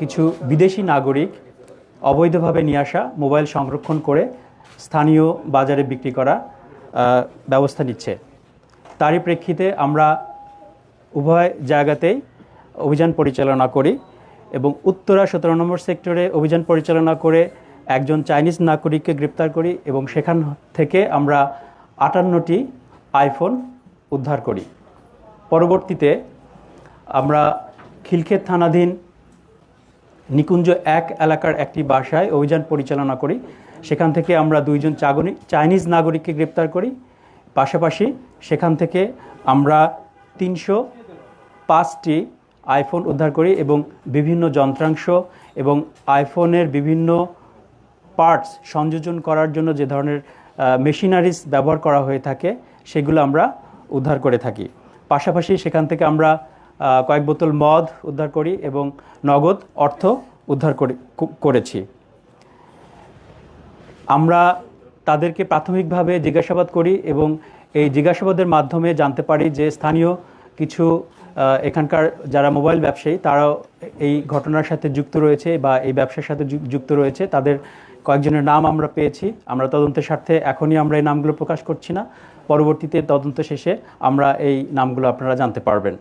কিছু বিদেশি নাগরিক অবৈধভাবে নিয়ে আসা মোবাইল সংরক্ষণ করে স্থানীয় বাজারে বিক্রি করা ব্যবস্থা নিচ্ছে। তারই প্রেক্ষিতে আমরা উভয় জায়গাতেই অভিযান পরিচালনা করি এবং উত্তরা সতেরো নম্বর সেক্টরে অভিযান পরিচালনা করে একজন চাইনিজ নাগরিককে গ্রেপ্তার করি এবং সেখান থেকে আমরা আটান্নটি আইফোন উদ্ধার করি। পরবর্তীতে আমরা খিলক্ষেত থানাধীন নিকুঞ্জ এক এলাকার একটি বাসায় অভিযান পরিচালনা করি। সেখান থেকে আমরা দুইজন চাগনি চাইনিজ নাগরিককে গ্রেপ্তার করি। পাশাপাশি সেখান থেকে আমরা তিনশো পাঁচটি আইফোন উদ্ধার করি এবং বিভিন্ন যন্ত্রাংশ এবং আইফোনের বিভিন্ন পার্টস সংযোজন করার জন্য যে ধরনের মেশিনারিজ ব্যবহার করা হয়ে থাকে, সেগুলো আমরা উদ্ধার করে থাকি। পাশাপাশি সেখান থেকে আমরা কয়েক বোতল মদ উদ্ধার করি এবং নগদ অর্থ উদ্ধার করি করেছি। আমরা তাদেরকে প্রাথমিকভাবে জিজ্ঞাসাবাদ করি এবং এই জিজ্ঞাসাবাদের মাধ্যমে জানতে পারি যে স্থানীয় কিছু এখানকার যারা মোবাইল ব্যবসায়ী, তারাও এই ঘটনার সাথে যুক্ত রয়েছে বা এই ব্যবসার সাথে যুক্ত রয়েছে। তাদের কয়েকজনের নাম আমরা পেয়েছি। আমরা তদন্তের স্বার্থে এখনই আমরা এই নামগুলো প্রকাশ করছি না। পরবর্তীতে তদন্ত শেষে আমরা এই নামগুলো আপনারা জানতে পারবেন।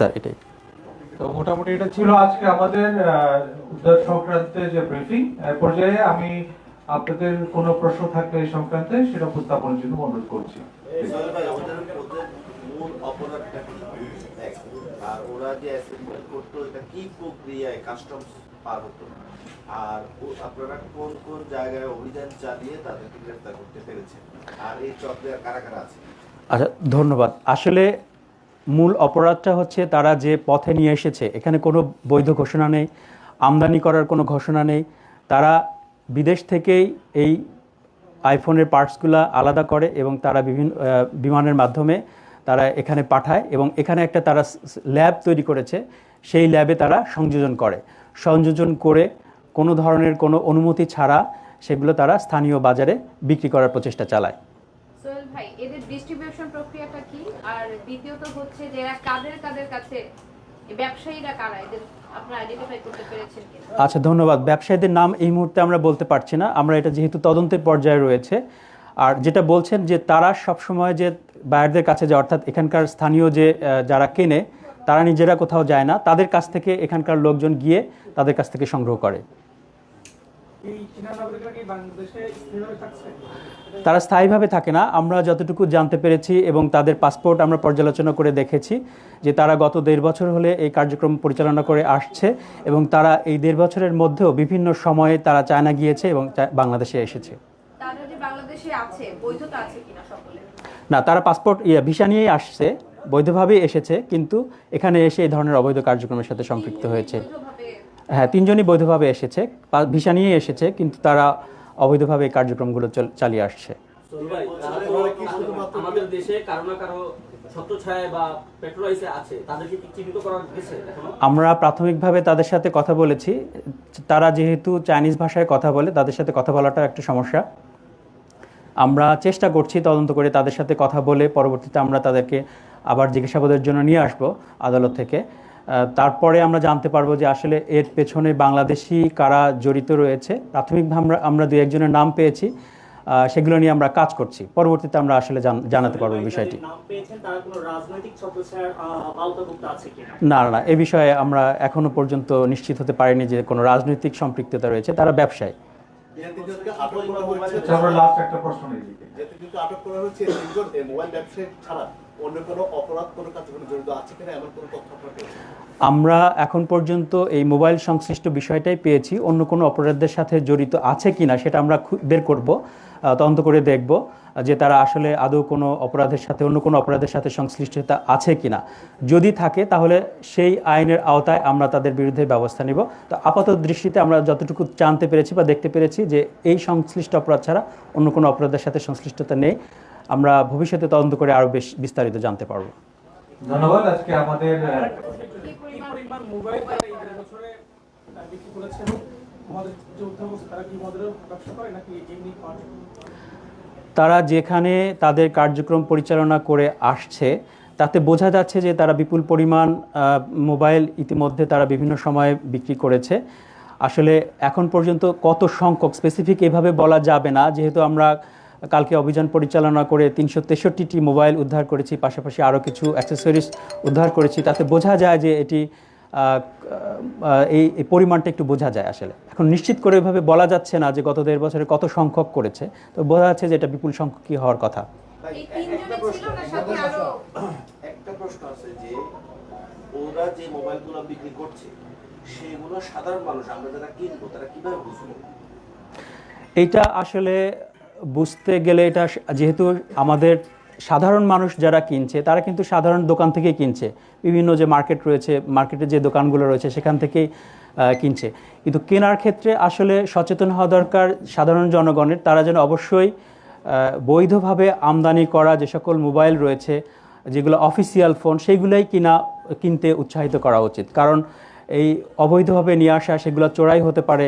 স্যার এটাই। তো মোটামুটি এটা ছিল আজকে আমাদের উদ্ধার সংক্রান্তে যে ব্রিফিং এর পর্যায়ে আমি আপনাদের কোনো প্রশ্ন থাকলে এই সংক্রান্তে সেটা উপস্থাপনের জন্য অনুরোধ করছি। আর ওরা যে অ্যাসেম্বল করতো এটা কি প্রক্রিয়ায় কাস্টমস পার হতো? আর আপনারা কোন কোন জায়গায় অভিযান চালিয়ে তাদেরকে গ্রেফতার করতে পেরেছেন? আর এই চক্রে কারা কারা আছে? আচ্ছা ধন্যবাদ। আসলে মূল অপরাধটা হচ্ছে তারা যে পথে নিয়ে এসেছে, এখানে কোনো বৈধ ঘোষণা নেই, আমদানি করার কোনো ঘোষণা নেই। তারা বিদেশ থেকেই এই আইফোনের পার্টসগুলো আলাদা করে এবং তারা বিভিন্ন বিমানের মাধ্যমে তারা এখানে পাঠায় এবং এখানে একটা তারা ল্যাব তৈরি করেছে, সেই ল্যাবে তারা সংযোজন করে। সংযোজন করে কোনো ধরনের কোনো অনুমতি ছাড়া সেগুলো তারা স্থানীয় বাজারে বিক্রি করার প্রচেষ্টা চালায়। সোহেল ভাই, এদের ডিস্ট্রিবিউশন প্রক্রিয়াটা কি? আর দ্বিতীয়ত হচ্ছে যে এরা কাদের কাদের কাছে, ব্যবসায়ীরা কারা? এদের আচ্ছা ধন্যবাদ। ব্যবসায়ীদের নাম এই মুহূর্তে আমরা বলতে পারছি না। আমরা এটা যেহেতু তদন্তের পর্যায়ে রয়েছে। আর যেটা বলছেন যে তারা সবসময় যে বায়ারদের কাছে যে অর্থাৎ এখানকার স্থানীয় যে যারা কেনে, তারা নিজেরা কোথাও যায় না। তাদের কাছ থেকে এখানকার লোকজন গিয়ে তাদের কাছ থেকে সংগ্রহ করে এই চীনা নাগরিকরা কি বাংলাদেশে স্থায়ীভাবে থাকছে তারা স্থায়ীভাবে থাকে না। আমরা যতটুকু জানতে পেরেছি এবং তাদের পাসপোর্ট আমরা পর্যালোচনা করে দেখেছি যে তারা গত দেড় বছর হলে এই কার্যক্রম পরিচালনা করে আসছে এবং তারা এই দেড় বছরের মধ্যেও বিভিন্ন সময়ে তারা চায়না গিয়েছে এবং বাংলাদেশে এসেছে। তারা যে বাংলাদেশে আছে বৈধতা আছে কিনা সকলে? না তারা পাসপোর্ট ইয়ে ভিসা নিয়েই আসছে বৈধভাবেই এসেছে কিন্তু এখানে এসে এই ধরনের অবৈধ কার্যক্রমের সাথে সম্পৃক্ত হয়েছে। হ্যাঁ তিনজনই বৈধভাবে এসেছে ভিসা নিয়েই এসেছে কিন্তু তারা অবৈধভাবে এই কার্যক্রমগুলো চল- চালিয়ে আসছে। আমাদের- দেশে কারও না কারও আমরা প্রাথমিকভাবে তাদের সাথে কথা বলেছি। তারা যেহেতু চাইনিজ ভাষায় কথা বলে তাদের সাথে কথা বলাটা একটা সমস্যা। আমরা চেষ্টা করছি তদন্ত করে তাদের সাথে কথা বলে পরবর্তীতে আমরা তাদেরকে আবার জিজ্ঞাসাবাদের জন্য নিয়ে আসব আদালত থেকে। তারপরে আমরা জানতে পারব যে আসলে এর পেছনে বাংলাদেশি কারা জড়িত রয়েছে। প্রাথমিকভাবে আমরা আমরা দু একজনের নাম পেয়েছি সেগুলো নিয়ে আমরা কাজ করছি। পরবর্তীতে আমরা আসলে জান- জানাতে পারব বিষয়টি। না, না এ বিষয়ে আমরা এখনও পর্যন্ত নিশ্চিত হতে পারিনি যে কোনো রাজনৈতিক সম্পৃক্ততা রয়েছে। তারা ব্যবসায়ী। তিনজনকে আটক করা হয়েছে আচ্ছা, আমরা লাস্ট একটা প্রশ্ন নিয়ে দিই যে তিনজনকে আটক করা হয়েছে তিনজন মোবাইল ব্যবসায়ী ছাড়া অন্য কোনো অপরাধ কোনো জড়িত আছে কিনা এমন কোনো তথ্য আপনারা আমরা এখন পর্যন্ত এই মোবাইল সংশ্লিষ্ট বিষয়টাই পেয়েছি। অন্য কোনো অপরাধের সাথে জড়িত আছে কিনা সেটা আমরা বের করব তদন্ত করে দেখব যে তারা আসলে আদৌ কোনো অপরাধের সাথে অন্য কোনো অপরাধের সাথে সংশ্লিষ্টতা আছে কিনা। যদি থাকে তাহলে সেই আইনের আওতায় আমরা তাদের বিরুদ্ধে ব্যবস্থা নিব। তো আপাত দৃষ্টিতে আমরা যতটুকু জানতে পেরেছি বা দেখতে পেরেছি যে এই সংশ্লিষ্ট অপরাধ ছাড়া অন্য কোনো অপরাধের সাথে সংশ্লিষ্টতা নেই। আমরা ভবিষ্যতে তদন্ত করে আরও বেশ বিস্তারিত জানতে পারব। ধন্যবাদ। আজকে আমাদের তারা যেখানে তাদের কার্যক্রম পরিচালনা করে আসছে তাতে বোঝা যাচ্ছে যে তারা বিপুল পরিমাণ আহ, মোবাইল ইতিমধ্যে তারা বিভিন্ন সময়ে বিক্রি করেছে। আসলে এখন পর্যন্ত কত সংখ্যক স্পেসিফিক এভাবে বলা যাবে না যেহেতু আমরা কালকে অভিযান পরিচালনা করে তিনশো তেষট্টিটি মোবাইল উদ্ধার করেছি পাশাপাশি আরও কিছু অ্যাক্সেসরিজ উদ্ধার করেছি। তাতে বোঝা যায় যে এটি এই পরিমাণটা একটু বোঝা যায় আসলে। এখন নিশ্চিত করে এভাবে বলা যাচ্ছে না যে গত দেড় বছরে কত সংখ্যক করেছে তো বোঝা যাচ্ছে যে এটা বিপুল সংখ্যকই হওয়ার কথা। এই তিনজনে ছিল না সাথে আরও? একটা প্রশ্ন আছে যে ওরা যে মোবাইলগুলো বিক্রি করছে সেগুলো সাধারণ মানুষ আমরা যারা কিনবো তারা কীভাবে বুঝব? এটা আসলে বুঝতে গেলে এটা যেহেতু আমাদের সাধারণ মানুষ যারা কিনছে, তারা কিন্তু সাধারণ দোকান থেকেই কিনছে। বিভিন্ন যে মার্কেট রয়েছে মার্কেটে যে দোকানগুলো রয়েছে, সেখান থেকেই কিনছে। কিন্তু কেনার ক্ষেত্রে আসলে সচেতন হওয়া দরকার সাধারণ জনগণের। তারা যেন অবশ্যই বৈধভাবে আমদানি করা যে সকল মোবাইল রয়েছে, যেগুলো অফিসিয়াল ফোন সেইগুলোই কিনা, কিনতে উৎসাহিত করা উচিত। কারণ এই অবৈধভাবে নিয়ে আসা, সেগুলো চোরাই হতে পারে।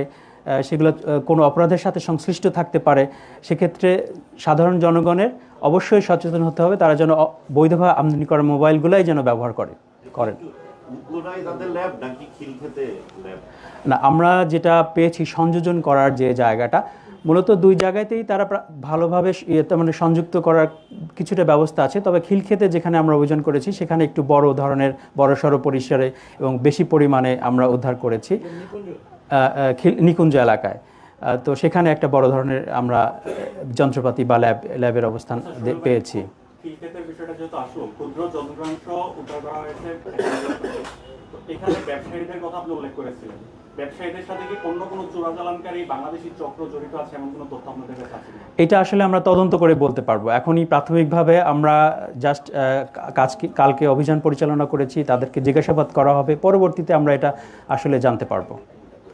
সেগুলো কোনো অপরাধের সাথে সংশ্লিষ্ট থাকতে পারে সেক্ষেত্রে সাধারণ জনগণের অবশ্যই সচেতন হতে হবে তারা যেন বৈধভাবে আমদানি করা মোবাইলগুলাই যেন ব্যবহার করে করেন। না আমরা যেটা পেয়েছি সংযোজন করার যে জায়গাটা মূলত দুই জায়গাতেই তারা ভালোভাবে স- মানে সংযুক্ত করার কিছুটা ব্যবস্থা আছে তবে খিলক্ষেতে যেখানে আমরা অভিযান করেছি সেখানে একটু বড় ধরনের বড়সড় পরিসরে এবং বেশি পরিমাণে আমরা উদ্ধার করেছি। নিকুঞ্জ এলাকায়। তো সেখানে একটা বড় ধরনের আমরা যন্ত্রপাতি বা ল্যাব ল্যাবের অবস্থান পেয়েছি। ক্রিকেটের বিষয়টা যেহেতু আসলো ক্ষুদ্র যন্ত্রাংশ উদ্ধার করা হয়েছে তো এখানে ব্যবসায়ীদের কথা আপনি উল্লেখ করেছিলেন। ব্যবসায়ীদের সাথে কি অন্য কোনো চোরাচালানকারী বাংলাদেশি চক্র জড়িত আছে এমন কোনো তথ্য আপনাদের কাছে আছে এটা আসলে আমরা তদন্ত করে বলতে পারব। এখনই প্রাথমিকভাবে আমরা জাস্ট কাজ কালকে অভিযান পরিচালনা করেছি তাদেরকে জিজ্ঞাসাবাদ করা হবে পরবর্তীতে আমরা এটা আসলে জানতে পারব।